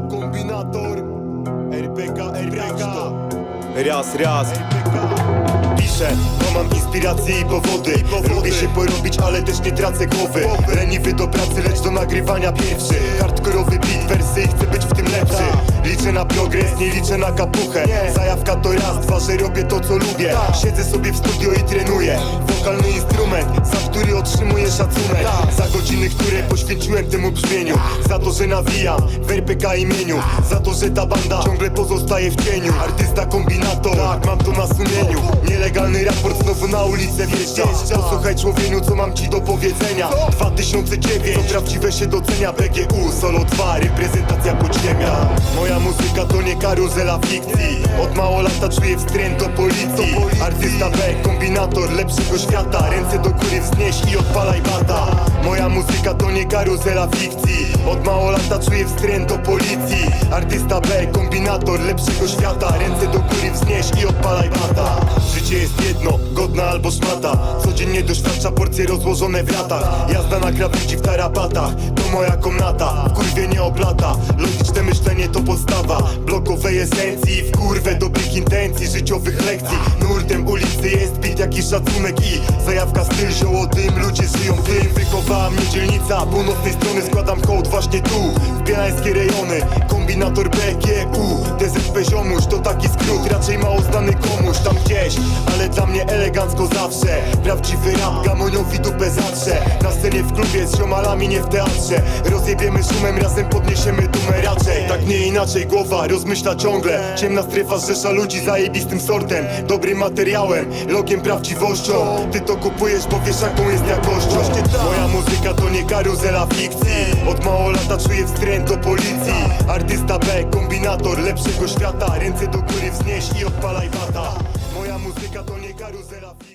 kombinator. RPK, RPK Raz, raz. Piszę, bo mam inspiracje i powody. Lubię się porobić, ale też nie tracę głowy. Leniwy do pracy, lecz do nagrywania pierwszy. Hardkorowy beat, wersy i chcę być w tym lepszy. Liczę na progres, nie liczę na kapuchę. Zajawka to raz, dwa, że robię to co lubię. Siedzę sobie w studio i trenuję. Wokalny instrument, który otrzymuję szacunek. Za godziny, które poświęciłem temu brzmieniu. Za to, że nawijam w RPK imieniu. Za to, że ta banda ciągle pozostaje w cieniu. Artysta kombinator, tak mam to na sumieniu. Nielegalny raport znowu na ulicę wjeżdża. Posłuchaj człowieku, co mam ci do powiedzenia. 2009, to prawdziwe się docenia. BGU, solo 2, reprezentacja podziemia Moja muzyka to nie karuzela fikcji. Od mało lata czuję wstręt do policji. Artysta B, kombinator lepszego świata. Ręce do góry wznieś i odpalaj bata. Moja muzyka to nie karuzela fikcji. Od mało lata czuję wstręt do policji. Artysta B, kombinator lepszego świata. Ręce do góry wznieś i odpalaj bata. Życie jest jedno, godna albo szmata. Codziennie doświadcza porcje rozłożone w latach. Jazda na krawędzi w tarabatach To moja komnata, w kurwie nie oplata. Logiczne myślenie podstawa Blokowej esencji, w kurwę dobrych intencji Życiowych lekcji, nurtem ulicy jest bit Jaki szacunek i zajawka styl Zioło dym, ludzie żyją tym. Wychowała mnie dzielnica, północnej strony składam hołd właśnie tu W bielańskie rejony, kombinator BGU DZP ziomuś to taki skrót, raczej mało znany komuś Tam gdzieś, ale dla mnie elegancko zawsze Prawdziwy rap, gamoniowi dupę zatrze Scenie w klubie z ziomalami, nie w teatrze. Rozjebiemy szumem, razem podniesiemy dumę raczej. Tak nie inaczej, głowa rozmyśla ciągle. Ciemna strefa zrzesza ludzi zajebistym sortem. Dobrym materiałem, logiem prawdziwością. Ty to kupujesz, bo wiesz jaką jest jakością. Moja muzyka to nie karuzela fikcji. Od mało lata czuję wstręt do policji. Artysta B, kombinator lepszego świata. Ręce do góry wznieś i odpalaj bata. Moja muzyka to nie karuzela fikcji